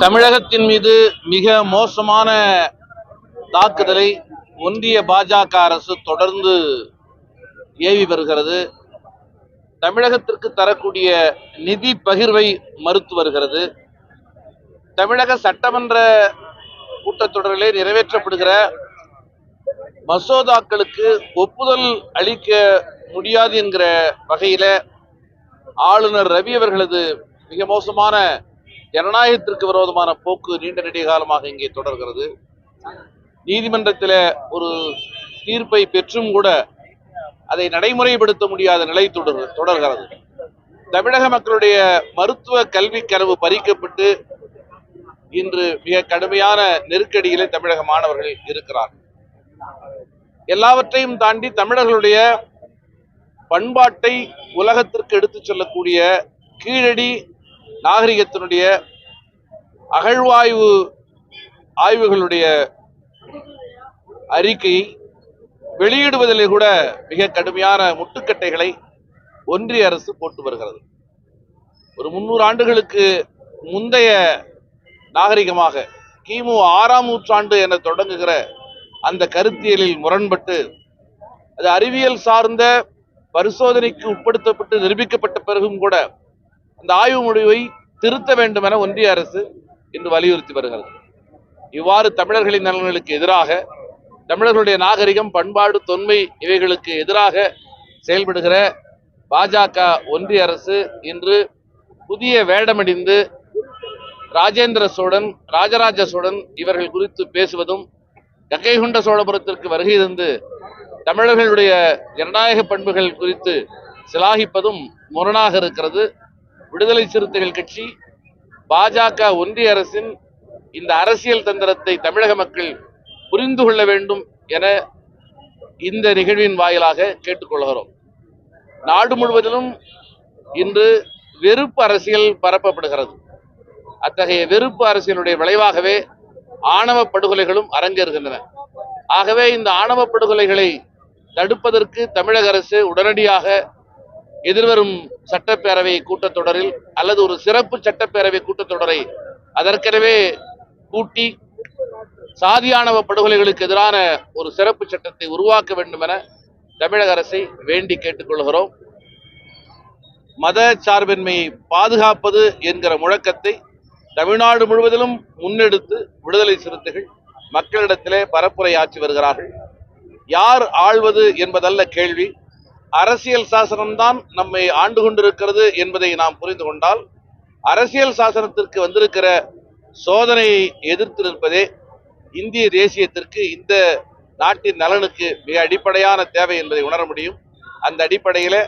தமிழகத்தின் மீது மிக மோசமான தாக்குதலை ஒன்றிய பாஜக அரசு தொடர்ந்து ஏவி வருகிறது. தமிழகத்திற்கு தரக்கூடிய நிதி பகிர்வை மறுத்து வருகிறது. தமிழக சட்டமன்ற கூட்டத்தொடரிலே நிறைவேற்றப்படுகிற மசோதாக்களுக்கு ஒப்புதல் அளிக்க முடியாது என்கிற வகையில ஆளுநர் ரவி அவர்களது மிக மோசமான ஜனநாயகத்திற்கு விரோதமான போக்கு நீண்ட நெடிய காலமாக இங்கே தொடர்கிறது. நீதிமன்றத்தில் ஒரு தீர்ப்பை பெற்றும் கூட அதை நடைமுறைப்படுத்த முடியாத நிலை தொடர் தொடர்கிறது. தமிழக மக்களுடைய மருத்துவ கல்வி கனவு பறிக்கப்பட்டு இன்று மிக கடுமையான நெருக்கடியிலே தமிழக மாணவர்கள் இருக்கிறார்கள். எல்லாவற்றையும் தாண்டி தமிழர்களுடைய பண்பாட்டை உலகத்திற்கு எடுத்துச் செல்லக்கூடிய கீழடி நாகரிகத்தினுடைய அகழ்வாய்வு ஆய்வுகளுடைய அறிக்கை வெளியிடுவதிலே கூட மிக கடுமையான முட்டுக்கட்டைகளை ஒன்றிய அரசு போட்டு வருகிறது. ஒரு முன்னூறு ஆண்டுகளுக்கு முந்தைய நாகரிகமாக கிமு ஆறாம் நூற்றாண்டு என தொடங்குகிற அந்த கருத்தியலில் முரண்பட்டு அது அறிவியல் சார்ந்த பரிசோதனைக்கு உட்படுத்தப்பட்டு நிரூபிக்கப்பட்ட பிறகும் கூட இந்த ஆய்வு முடிவை திருத்த வேண்டும் என ஒன்றிய அரசு இன்று வலியுறுத்தி வருகிறது. இவ்வாறு தமிழர்களின் நலன்களுக்கு எதிராக தமிழர்களுடைய நாகரிகம் பண்பாடு தொன்மை இவைகளுக்கு எதிராக செயல்படுகிற பாஜக ஒன்றிய அரசு இன்று புதிய வேடமடிந்து ராஜேந்திர சோழன் ராஜராஜ சோழன் இவர்கள் குறித்து பேசுவதும் கங்கைகொண்ட சோழபுரத்திற்கு வருகை தந்து தமிழர்களுடைய ஜனநாயக பண்புகள் குறித்து சிலாகிப்பதும் முரணாக இருக்கிறது. விடுதலை சிறுத்தைகள் கட்சி பாஜக ஒன்றிய அரசின் இந்த அரசியல் தந்திரத்தை தமிழக மக்கள் புரிந்து கொள்ள வேண்டும் என இந்த நிகழ்வின் வாயிலாக கேட்டுக்கொள்கிறோம். நாடு முழுவதிலும் இன்று வெறுப்பு அரசியல் பரப்பப்படுகிறது. அத்தகைய வெறுப்பு அரசியலுடைய விளைவாகவே ஆணவ படுகொலைகளும் அரங்கேறுகின்றன. ஆகவே இந்த ஆணவ படுகொலைகளை தடுப்பதற்கு தமிழக அரசு உடனடியாக எதிர்வரும் சட்டப்பேரவை கூட்டத்தொடரில் அல்லது ஒரு சிறப்பு சட்டப்பேரவை கூட்டத்தொடரை அதற்கெனவே கூட்டி சாதியானவ படுகொலைகளுக்கு எதிரான ஒரு சிறப்பு சட்டத்தை உருவாக்க வேண்டும் என தமிழக அரசை வேண்டி கேட்டுக்கொள்கிறோம் மத சார்பின்மையை பாதுகாப்பது என்கிற முழக்கத்தை தமிழ்நாடு முழுவதிலும் முன்னெடுத்து விடுதலை சிறுத்தைகள் மக்களிடத்திலே பரப்புரையாற்றி வருகிறார்கள். யார் ஆள்வது என்பதல்ல கேள்வி. அரசியல் சாசனம்தான் நம்மை ஆண்டு கொண்டிருக்கிறது என்பதை நாம் புரிந்து கொண்டால் அரசியல் சாசனத்திற்கு வந்திருக்கிற சோதனையை எதிர்த்து நிற்பதே இந்திய தேசியத்திற்கு இந்த நாட்டின் நலனுக்கு மிக அடிப்படையான தேவை என்பதை உணர முடியும். அந்த அடிப்படையில்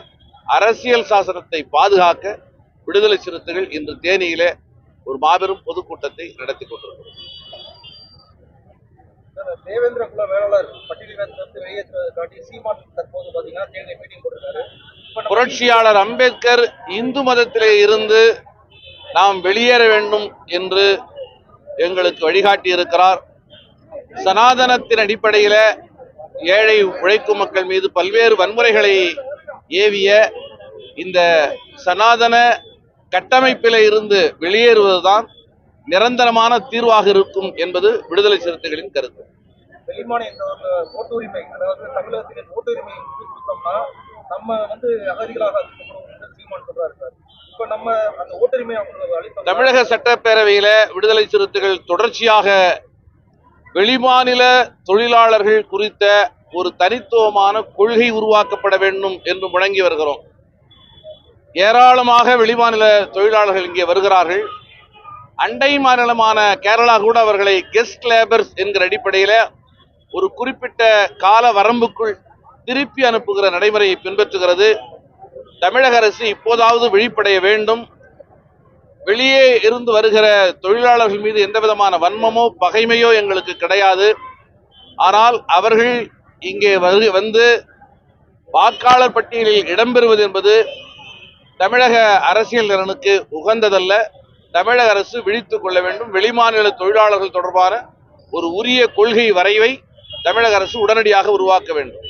அரசியல் சாசனத்தை பாதுகாக்க விடுதலை சிறுத்தைகள் இன்று தேனியிலே ஒரு மாபெரும் பொதுக்கூட்டத்தை நடத்தி கொண்டிருக்கிறோம். தேவேந்திர குல வேளாளர் பட்டியலினத்திலிருந்து வெளியேற்றுவதை காட்டி சீமான் தற்போது பாத்தீங்கன்னா தேர்தலை மீட்டிங் போட்டிருக்காரு. புரட்சியாளர் அம்பேத்கர் இந்து மதத்திலே இருந்து நாம் வெளியேற வேண்டும் என்று எங்களுக்கு வழிகாட்டி இருக்கிறார். சனாதனத்தின் அடிப்படையில் ஏழை உழைக்கும் மக்கள் மீது பல்வேறு வன்முறைகளை ஏவிய இந்த சனாதன கட்டமைப்பில இருந்து வெளியேறுவதுதான் நிரந்தரமான தீர்வாக இருக்கும் என்பது விடுதலை சிறுத்தைகளின் கருத்து. தமிழக சட்டப்பேரவையில விடுதலை சிறுத்தைகள் தொடர்ச்சியாக வெளிமாநில தொழிலாளர்கள் குறித்த ஒரு தனித்துவமான கொள்கை உருவாக்கப்பட வேண்டும் என்று முழங்கி வருகிறோம். ஏராளமாக வெளிமாநில தொழிலாளர்கள் இங்கே வருகிறார்கள். அண்டை மாநிலமான கேரளா கூட அவர்களை கெஸ்ட் லேபர்ஸ் என்கிற அடிப்படையில் ஒரு குறிப்பிட்ட கால வரம்புக்குள் திருப்பி அனுப்புகிற நடைமுறையை பின்பற்றுகிறது. தமிழக அரசு இப்போதாவது விழிப்படைய வேண்டும். வெளியே இருந்து வருகிற தொழிலாளர்கள் மீது எந்த விதமான வன்மமோ பகைமையோ எங்களுக்கு கிடையாது. ஆனால் அவர்கள் இங்கே வருகை வந்து வாக்காளர் பட்டியலில் இடம்பெறுவது என்பது தமிழக அரசியல் நலனுக்கு உகந்ததல்ல. தமிழக அரசு விழித்துக் கொள்ள வேண்டும். வெளிமாநில தொழிலாளர்கள் தொடர்பான ஒரு உரிய கொள்கை வரைவை தமிழக அரசு உடனடியாக உருவாக்க வேண்டும்.